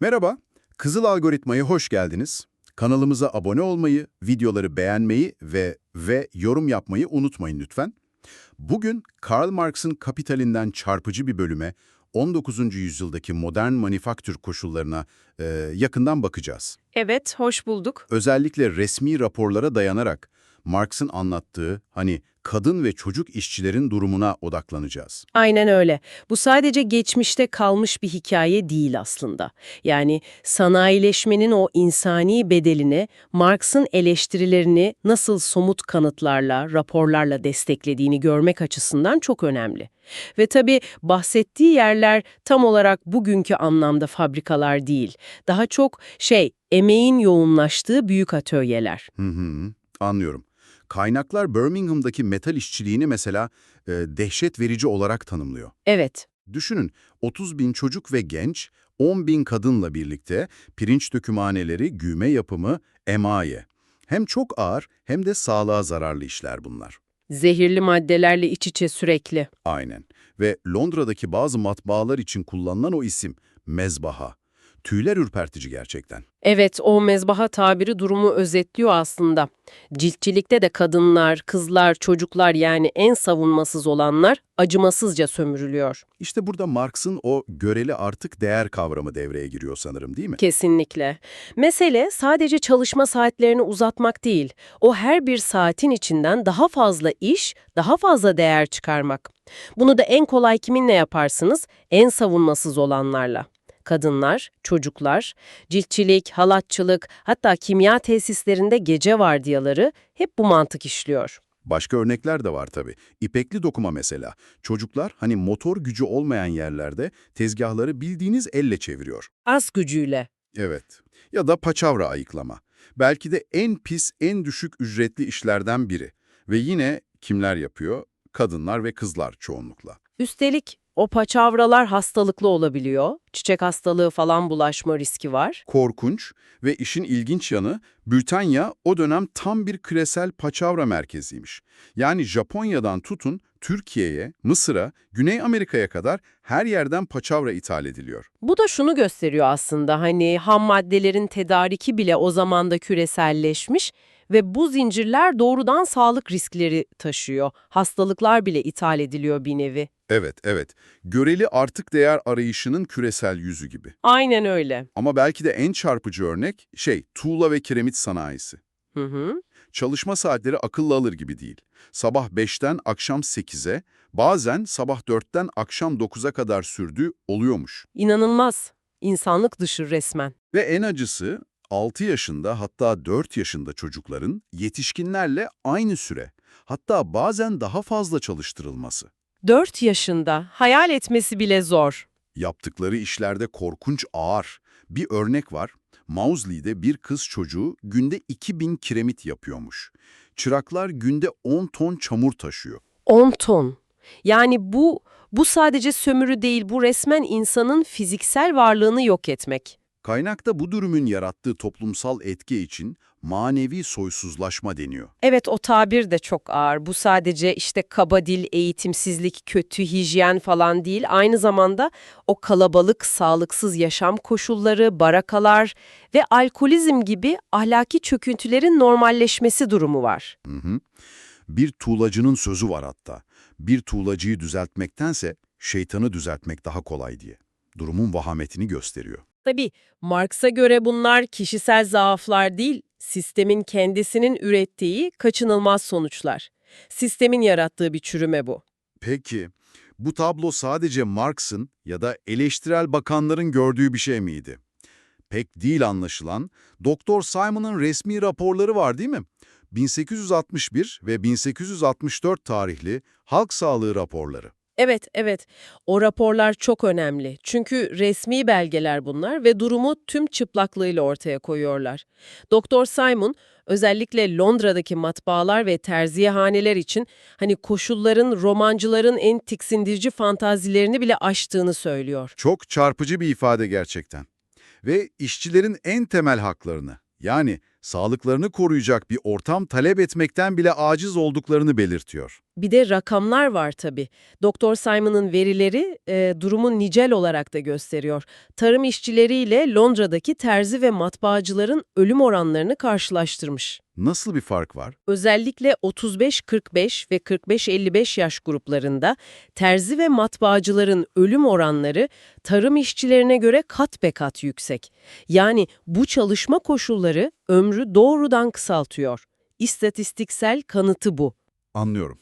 Merhaba, Kızıl Algoritma'ya hoş geldiniz. Kanalımıza abone olmayı, videoları beğenmeyi ve ve yorum yapmayı unutmayın lütfen. Bugün Karl Marx'ın Kapital'inden çarpıcı bir bölüme, 19. yüzyıldaki modern manifaktür koşullarına e, yakından bakacağız. Evet, hoş bulduk. Özellikle resmi raporlara dayanarak Marx'ın anlattığı hani kadın ve çocuk işçilerin durumuna odaklanacağız. Aynen öyle. Bu sadece geçmişte kalmış bir hikaye değil aslında. Yani sanayileşmenin o insani bedelini, Marx'ın eleştirilerini nasıl somut kanıtlarla, raporlarla desteklediğini görmek açısından çok önemli. Ve tabii bahsettiği yerler tam olarak bugünkü anlamda fabrikalar değil. Daha çok şey, emeğin yoğunlaştığı büyük atölyeler. Hı hı, anlıyorum. Kaynaklar Birmingham'daki metal işçiliğini mesela e, dehşet verici olarak tanımlıyor. Evet, Düşünün 30 bin çocuk ve genç, 10 bin kadınla birlikte pirinç dökümhaneleri, güme yapımı, emaye. Hem çok ağır hem de sağlığa zararlı işler bunlar. zehirli maddelerle iç içe sürekli. Aynen. Ve Londra'daki bazı matbaalar için kullanılan o isim, mezbaha. Tüyler ürpertici gerçekten. Evet, o mezbaha tabiri durumu özetliyor aslında. Ciltçilikte de kadınlar, kızlar, çocuklar yani en savunmasız olanlar acımasızca sömürülüyor. İşte burada Marx'ın o göreli artık değer kavramı devreye giriyor sanırım değil mi? Kesinlikle. Mesele sadece çalışma saatlerini uzatmak değil. O her bir saatin içinden daha fazla iş, daha fazla değer çıkarmak. Bunu da en kolay kiminle yaparsınız? En savunmasız olanlarla. Kadınlar, çocuklar, ciltçilik, halatçılık, hatta kimya tesislerinde gece vardiyaları hep bu mantık işliyor. Başka örnekler de var tabii. İpekli dokuma mesela. Çocuklar hani motor gücü olmayan yerlerde tezgahları bildiğiniz elle çeviriyor. Az gücüyle. Evet. Ya da paçavra ayıklama. Belki de en pis, en düşük ücretli işlerden biri. Ve yine kimler yapıyor? Kadınlar ve kızlar çoğunlukla. Üstelik o paçavralar hastalıklı olabiliyor. Çiçek hastalığı falan bulaşma riski var. Korkunç ve işin ilginç yanı Britanya o dönem tam bir küresel paçavra merkeziymiş. Yani Japonya'dan tutun Türkiye'ye, Mısır'a, Güney Amerika'ya kadar her yerden paçavra ithal ediliyor. Bu da şunu gösteriyor aslında hani ham maddelerin tedariki bile o zamanda küreselleşmiş ve bu zincirler doğrudan sağlık riskleri taşıyor. Hastalıklar bile ithal ediliyor bir nevi. Evet, evet. Göreli artık değer arayışının küresel yüzü gibi. Aynen öyle. Ama belki de en çarpıcı örnek şey, tuğla ve kiremit sanayisi. Hı hı. Çalışma saatleri akıllı alır gibi değil. Sabah 5'ten akşam 8'e, bazen sabah 4'ten akşam 9'a kadar sürdüğü oluyormuş. İnanılmaz. İnsanlık dışı resmen. Ve en acısı 6 yaşında hatta 4 yaşında çocukların yetişkinlerle aynı süre, hatta bazen daha fazla çalıştırılması. 4 yaşında hayal etmesi bile zor. Yaptıkları işlerde korkunç ağır. Bir örnek var. Mausley'de bir kız çocuğu günde 2000 kiremit yapıyormuş. Çıraklar günde 10 ton çamur taşıyor. 10 ton. Yani bu bu sadece sömürü değil, bu resmen insanın fiziksel varlığını yok etmek. Kaynakta bu durumun yarattığı toplumsal etki için manevi soysuzlaşma deniyor. Evet o tabir de çok ağır. Bu sadece işte kaba dil, eğitimsizlik, kötü hijyen falan değil. Aynı zamanda o kalabalık, sağlıksız yaşam koşulları, barakalar ve alkolizm gibi ahlaki çöküntülerin normalleşmesi durumu var. Hı hı. Bir tuğlacının sözü var hatta. Bir tuğlacıyı düzeltmektense şeytanı düzeltmek daha kolay diye. Durumun vahametini gösteriyor. Tabii Marx'a göre bunlar kişisel zaaflar değil, sistemin kendisinin ürettiği kaçınılmaz sonuçlar. Sistemin yarattığı bir çürüme bu. Peki, bu tablo sadece Marx'ın ya da eleştirel bakanların gördüğü bir şey miydi? Pek değil anlaşılan, Doktor Simon'ın resmi raporları var değil mi? 1861 ve 1864 tarihli halk sağlığı raporları. Evet, evet. O raporlar çok önemli. Çünkü resmi belgeler bunlar ve durumu tüm çıplaklığıyla ortaya koyuyorlar. Doktor Simon özellikle Londra'daki matbaalar ve terziyehaneler için hani koşulların romancıların en tiksindirici fantazilerini bile aştığını söylüyor. Çok çarpıcı bir ifade gerçekten. Ve işçilerin en temel haklarını, yani sağlıklarını koruyacak bir ortam talep etmekten bile aciz olduklarını belirtiyor. Bir de rakamlar var tabii. Doktor Simon'ın verileri e, durumun nicel olarak da gösteriyor. Tarım işçileriyle Londra'daki terzi ve matbaacıların ölüm oranlarını karşılaştırmış. Nasıl bir fark var? Özellikle 35-45 ve 45-55 yaş gruplarında terzi ve matbaacıların ölüm oranları tarım işçilerine göre kat be kat yüksek. Yani bu çalışma koşulları ömrü doğrudan kısaltıyor. İstatistiksel kanıtı bu. Anlıyorum.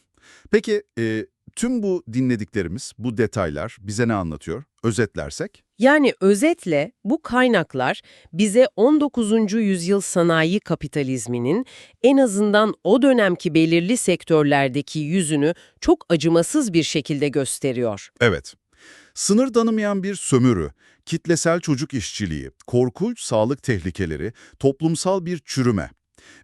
Peki e, tüm bu dinlediklerimiz, bu detaylar bize ne anlatıyor? Özetlersek? Yani özetle bu kaynaklar bize 19. yüzyıl sanayi kapitalizminin en azından o dönemki belirli sektörlerdeki yüzünü çok acımasız bir şekilde gösteriyor. Evet. Sınır tanımayan bir sömürü, kitlesel çocuk işçiliği, korkunç sağlık tehlikeleri, toplumsal bir çürüme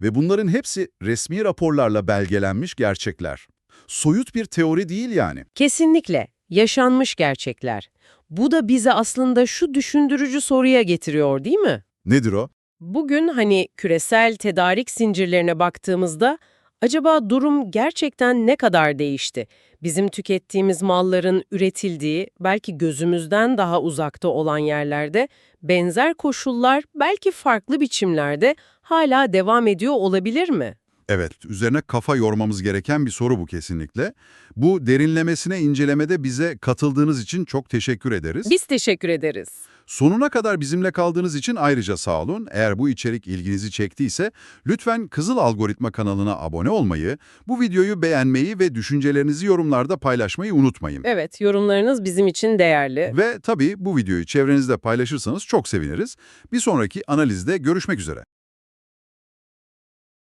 ve bunların hepsi resmi raporlarla belgelenmiş gerçekler. Soyut bir teori değil yani. Kesinlikle yaşanmış gerçekler. Bu da bize aslında şu düşündürücü soruya getiriyor değil mi? Nedir o? Bugün hani küresel tedarik zincirlerine baktığımızda acaba durum gerçekten ne kadar değişti? Bizim tükettiğimiz malların üretildiği, belki gözümüzden daha uzakta olan yerlerde benzer koşullar belki farklı biçimlerde hala devam ediyor olabilir mi? Evet, üzerine kafa yormamız gereken bir soru bu kesinlikle. Bu derinlemesine incelemede bize katıldığınız için çok teşekkür ederiz. Biz teşekkür ederiz. Sonuna kadar bizimle kaldığınız için ayrıca sağ olun. Eğer bu içerik ilginizi çektiyse lütfen Kızıl Algoritma kanalına abone olmayı, bu videoyu beğenmeyi ve düşüncelerinizi yorumlarda paylaşmayı unutmayın. Evet, yorumlarınız bizim için değerli. Ve tabii bu videoyu çevrenizde paylaşırsanız çok seviniriz. Bir sonraki analizde görüşmek üzere.